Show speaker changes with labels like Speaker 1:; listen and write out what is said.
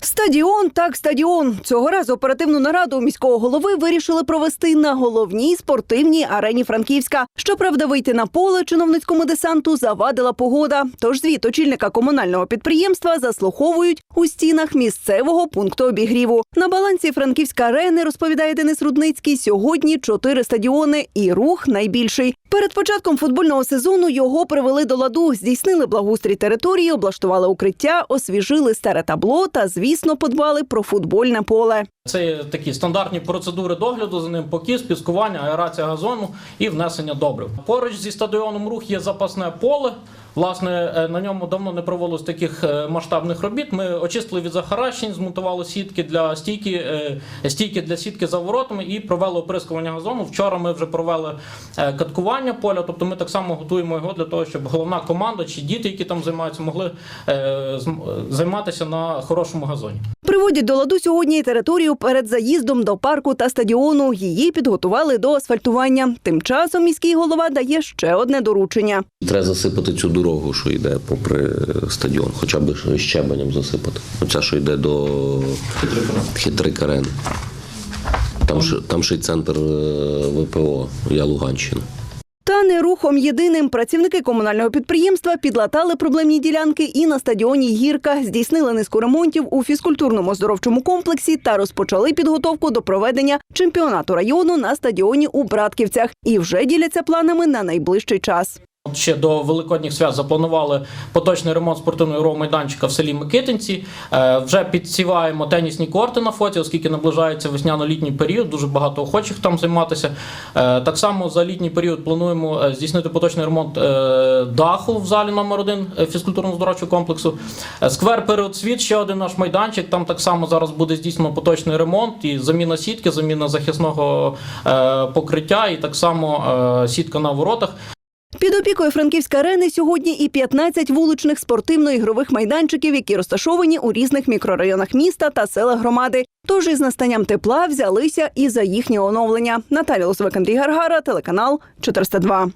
Speaker 1: Стадіон так стадіон. Цього разу оперативну нараду міського голови вирішили провести на головній спортивній арені Франківська. Щоправда, вийти на поле чиновницькому десанту завадила погода. Тож звіт очільника комунального підприємства заслуховують у стінах місцевого пункту обігріву. На балансі Франківська арени розповідає Денис Рудницький. Сьогодні чотири стадіони і рух найбільший. Перед початком футбольного сезону його привели до ладу, здійснили благоустрій території, облаштували укриття, освіжили старе табло та, звісно, подбали про футбольне поле.
Speaker 2: Це такі стандартні процедури догляду за ним покіс, піскування, аерація газону і внесення добрив. Поруч зі стадіоном рух є запасне поле. Власне, е, на ньому давно не проводилось таких е, масштабних робіт. Ми очистили від захаращень, змонтували сітки для стійки, е, стійки для сітки за воротами і провели оприскування газону. Вчора ми вже провели каткування поля. Тобто ми так само готуємо його для того, щоб головна команда чи діти, які там займаються, могли займатися на хорошому газоні.
Speaker 1: Приводять до ладу сьогодні територію перед заїздом до парку та стадіону. Її підготували до асфальтування. Тим часом міський голова дає ще одне доручення.
Speaker 3: Треба засипати цю дорогу, що йде попри стадіон, хоча б щебенем засипати. Оця, що йде до хитрик арени. Там, там ще й центр е, ВПО, я Луганщина.
Speaker 1: Рухом єдиним працівники комунального підприємства підлатали проблемні ділянки і на стадіоні Гірка, здійснили низку ремонтів у фізкультурному оздоровчому комплексі та розпочали підготовку до проведення чемпіонату району на стадіоні у Братківцях і вже діляться планами на найближчий час.
Speaker 2: Ще до великодніх свят запланували поточний ремонт спортивного ігрового майданчика в селі Микитинці. Е, Вже підсіваємо тенісні корти на фоті, оскільки наближається весняно-літній період. Дуже багато охочих там займатися. Е, Так само за літній період плануємо е, здійснити поточний ремонт даху в залі номер 1 фізкультурно-здоровчого комплексу. Сквер Переоцвіт, ще один наш майданчик. Там так само зараз буде здійснено поточний ремонт і заміна сітки, заміна захисного покриття, і так само сітка на воротах.
Speaker 1: Під опікою Франківська арени сьогодні і 15 вуличних спортивно-ігрових майданчиків, які розташовані у різних мікрорайонах міста та селах громади. Тож із настанням тепла взялися і за їхнє оновлення. Наталя Лосовик, Андрій Гаргара, телеканал 402.